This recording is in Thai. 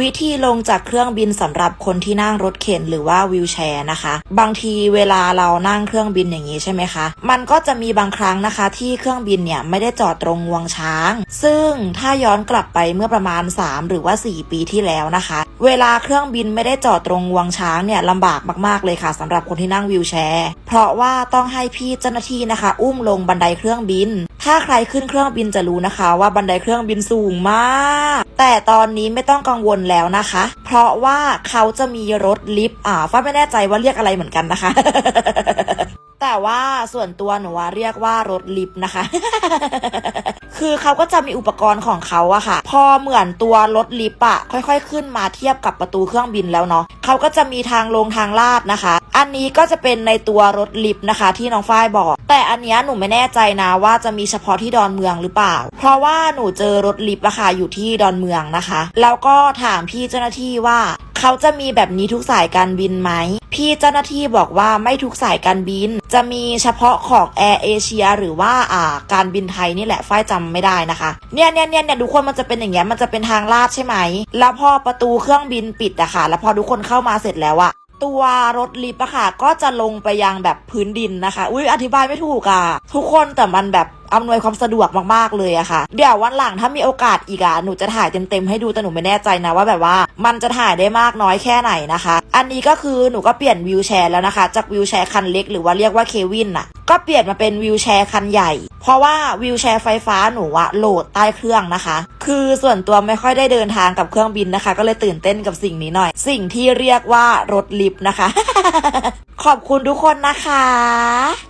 วิธีลงจากเครื่องบินสำหรับคนที่นั่งรถเข็นหรือว่าวิวแชร์นะคะ บางทีเวลาเรานั่งเครื่องบินอย่างนี้ใช่ไหมคะ มันก็จะมีบางครั้งนะคะ ที่เครื่องบินเนี่ยไม่ได้จอดตรงงวงช้าง ซึ่งถ้าย้อนกลับไปเมื่อประมาณ 3 หรือว่า 4 ปีที่แล้วนะคะ เวลาเครื่องบินไม่ได้จอดตรงงวงช้างเนี่ยลำบากมากๆเลยค่ะสำหรับคนที่นั่งวิวแชร์ เพราะว่าต้องให้พี่เจ้าหน้าที่นะคะ อุ้มลงบันไดเครื่องบิน ถ้าใครขึ้นเครื่องบินจะรู้นะคะ ว่าบันไดเครื่องบินสูงมาก แต่ตอนนี้ไม่ต้องกังวลแล้วนะคะ เพราะว่าเขาจะมีรถลิฟต์อ่าฟ้าไม่แน่ใจว่าเรียกอะไรเหมือนกันนะคะ แต่ว่าส่วนตัวหนูว่าเรียกว่ารถลิฟต์นะคะคือเขาก็จะมีอุปกรณ์ของเขาอะค่ะ พอเหมือนตัวรถลิฟต์อะค่อย ๆ ขึ้นมาเทียบกับประตูเครื่องบินแล้วเนาะเขาก็จะมีทางลงทางลาดนะคะ อันนี้ก็จะเป็นในตัวรถลิฟต์นะคะที่น้องฝ้ายบอก แต่อันนี้หนูไม่แน่ใจนะว่าจะมีเฉพาะที่ดอนเมืองหรือเปล่า เพราะว่าหนูเจอรถลิฟต์อะค่ะอยู่ที่ดอนเมืองนะคะ แล้วก็ถามพี่เจ้าหน้าที่ว่าเขาจะมีแบบนี้ทุกสายการบินไหม พี่เจ้าหน้าที่บอกว่าไม่ทุกสายการบิน จะมีเฉพาะของแอร์เอเชียหรือว่าอ่าการบินไทยนี่แหละฝ้ายจำไม่ได้นะคะ เนี่ยเนี่ยเนี่ยเนี่ยทุกคนมันจะเป็นอย่างเงี้ยมันจะเป็นทางลาดใช่ไหม แล้วพอประตูเครื่องบินปิดอะค่ะ แล้วพอทุกคนเข้ามาเสร็จแล้วอะ ตัวรถลิฟต์อะค่ะ ก็จะลงไปยังแบบพื้นดินนะคะ อุ้ยอธิบายไม่ถูกอะทุกคนแต่มันแบบ อำนวยความสะดวกมากๆเลยอะค่ะ เดี๋ยววันหลังถ้ามีโอกาสอีกอะหนูจะถ่ายเต็มๆให้ดูแต่หนูไม่แน่ใจนะว่าแบบว่า มันจะถ่ายได้มากน้อยแค่ไหนนะคะ อันนี้ก็คือหนูก็เปลี่ยนวิวแชร์แล้วนะคะ จากวิวแชร์คันเล็กหรือว่าเรียกว่าเควินอะก็เปลี่ยนมาเป็นวิวแชร์คันใหญ่ เพราะว่าวิวแชร์ไฟฟ้าหนูอะโหลดใต้เครื่องนะคะ คือส่วนตัวไม่ค่อยได้เดินทางกับเครื่องบินนะคะ ก็เลยตื่นเต้นกับสิ่งนี้หน่อย สิ่งที่เรียกว่ารถลิฟต์นะคะ ขอบคุณทุกคนนะคะ